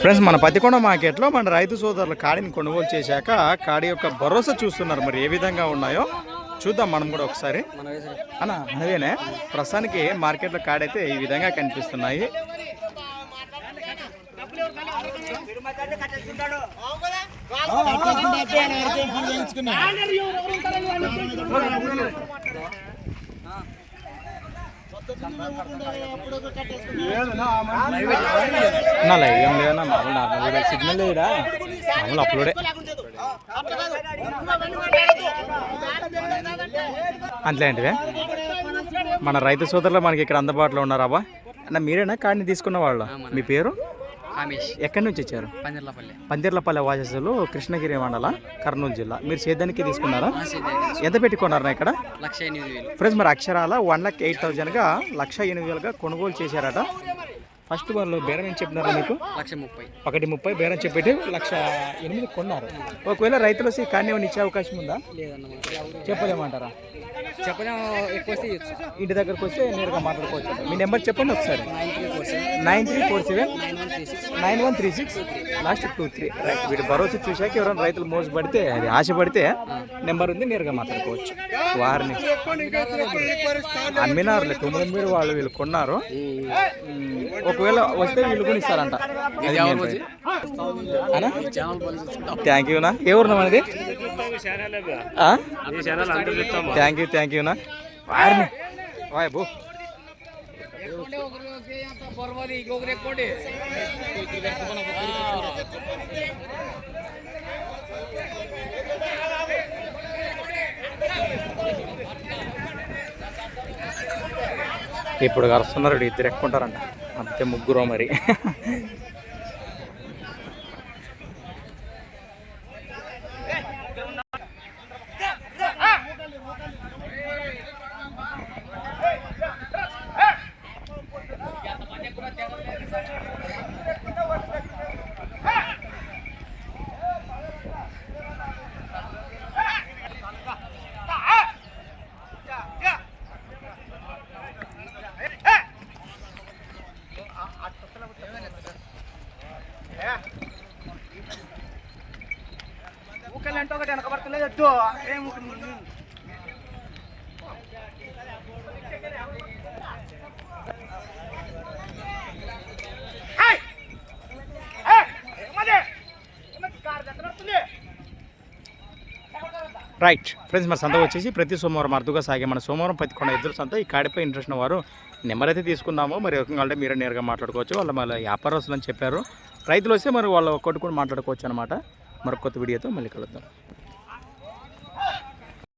Friends మన పతికొండ మార్కెట్లో మన రైతు సోదరులు కాడిని కొనుగోలు చేశాక కాడి యొక్క భరోసా చూస్తున్నారు. మరి ఏ విధంగా ఉన్నాయో చూద్దాం మనం కూడా ఒకసారి. అన్న మనవేనే? ప్రస్తుతానికి మార్కెట్లో కాడైతే ఈ విధంగా కనిపిస్తున్నాయి. నా లైవ్ ఏం లేదన్నా మామూలు నార్మల్ సిగ్నల్ లేదురా. మామూలు అప్లోడే అట్లాంటివే మన రైతు సోదరులు మనకి ఇక్కడ అందుబాటులో ఉన్నారా అన్న మీరేనా? కాడిని తీసుకున్న వాళ్ళు? మీ పేరు? ఎక్కడి నుంచి వచ్చారు? పందిర్లపల్లి. పందిర్లపల్లె వాసస్సులు కృష్ణగిరి మండల కర్నూలు జిల్లా. మీరు సేద్యానికి తీసుకున్నారా? ఎంత పెట్టుకున్నారా ఇక్కడ? లక్ష ఎనిమిది వేలు. ఫ్రెండ్స్ మరి అక్షరాల వన్ లాక్ ఎయిట్ థౌజండ్గా లక్ష ఎనిమిది వేలుగా కొనుగోలు చేశారట. ఫస్ట్ వాళ్ళు బేరం ఏం చెప్పినారా మీకు? లక్ష ముప్పై. ఒకటి ముప్పై బేరం చెప్పేటి లక్ష ఎనిమిది కొన్నారు. ఒకవేళ రైతులు వచ్చి కానీ ఏమైనా ఇచ్చే అవకాశం ఉందా? చెప్పలేమంటారా? చెప్పలేం ఎక్కువ వస్తే ఇవ్వచ్చు. ఇంటి దగ్గరకు వస్తే నేరుగా మాట్లాడుకోవచ్చు. మీ నెంబర్ చెప్పండి ఒకసారి. Nine three four seven. Nine one three six. Last two three. Right వీటి భరోసా చూశాక ఎవరైనా రైతులు మోసపడితే అది ఆశపడితే నెంబర్ ఉంది నేరుగా మాట్లాడుకోవచ్చు. వారిని అమ్మినారులే తొమ్మిది మీరు వాళ్ళు వీళ్ళు కొన్నారు. ఒకవేళ వస్తే వీళ్ళు కూడా ఇస్తారంట. థ్యాంక్ యూనా ఏ ఊరునా మనది? థ్యాంక్ యూ థ్యాంక్ యూనా వాయ్ బో. ఇప్పుడు కలుస్తున్నారు ఇద్దరు ఎక్కుంటారంట అంతే ముగ్గురు మరి. రైట్. ఫ్రెండ్స్ మన సంత వచ్చేసి ప్రతి సోమవారం అరుదుగా సాగే మన సోమవారం పత్తికొండ ఇద్దరు సంత. ఈ కాడిపై ఇంట్రెస్ట్ ఉన్న వారు నెంబర్ అయితే తీసుకుందామో. మరి ఒకటి మీరే నేరుగా మాట్లాడుకోవచ్చు. వాళ్ళ మళ్ళీ వ్యాపారస్తులు అని చెప్పారు. రైతులు వస్తే మరి వాళ్ళు కొట్టుకొని మాట్లాడుకోవచ్చు అనమాట మరొక కొత్త వీడియోతో మళ్ళీ కలుద్దాం